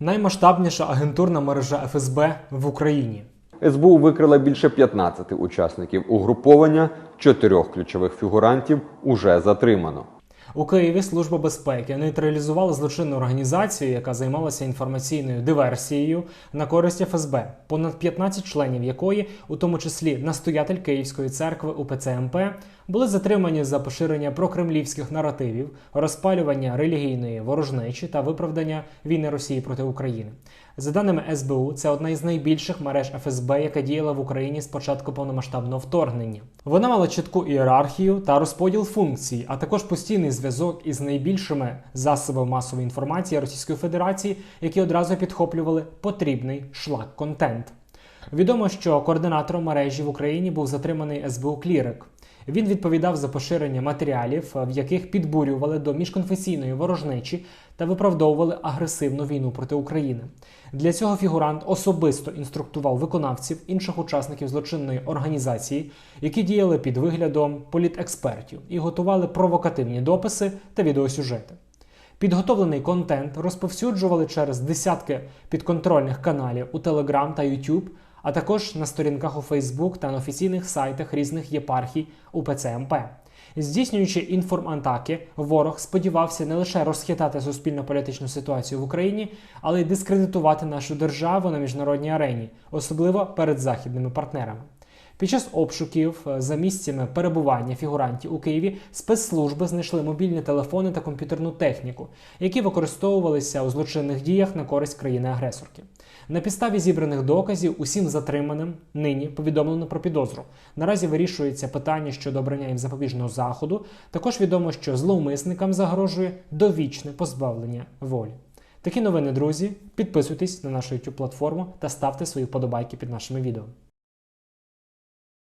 Наймасштабніша агентурна мережа ФСБ в Україні. СБУ викрила більше 15 учасників угруповання, чотирьох ключових фігурантів уже затримано. У Києві Служба безпеки нейтралізувала злочинну організацію, яка займалася інформаційною диверсією на користь ФСБ, понад 15 членів якої, у тому числі настоятель Київської церкви УПЦ МП, були затримані за поширення прокремлівських наративів, розпалювання релігійної ворожнечі та виправдання війни Росії проти України. За даними СБУ, це одна із найбільших мереж ФСБ, яка діяла в Україні з початку повномасштабного вторгнення. Вона мала чітку ієрархію та розподіл функцій, а також постійний зв'язок із найбільшими засобами масової інформації Російської Федерації, які одразу підхоплювали потрібний шлак контент. Відомо, що координатором мережі в Україні був затриманий СБУ Клірик. Він відповідав за поширення матеріалів, в яких підбурювали до міжконфесійної ворожнечі та виправдовували агресивну війну проти України. Для цього фігурант особисто інструктував виконавців інших учасників злочинної організації, які діяли під виглядом політекспертів і готували провокативні дописи та відеосюжети. Підготовлений контент розповсюджували через десятки підконтрольних каналів у Telegram та YouTube, а також на сторінках у Фейсбук та на офіційних сайтах різних єпархій УПЦ МП. Здійснюючи інформатаки, ворог сподівався не лише розхитати суспільно-політичну ситуацію в Україні, але й дискредитувати нашу державу на міжнародній арені, особливо перед західними партнерами. Під час обшуків е, за місцями перебування фігурантів у Києві спецслужби знайшли мобільні телефони та комп'ютерну техніку, які використовувалися у злочинних діях на користь країни-агресорки. На підставі зібраних доказів усім затриманим нині повідомлено про підозру. Наразі вирішується питання щодо обрання їм запобіжного заходу. Також відомо, що зловмисникам загрожує довічне позбавлення волі. Такі новини, друзі. Підписуйтесь на нашу YouTube платформу та ставте свої вподобайки під нашими відео.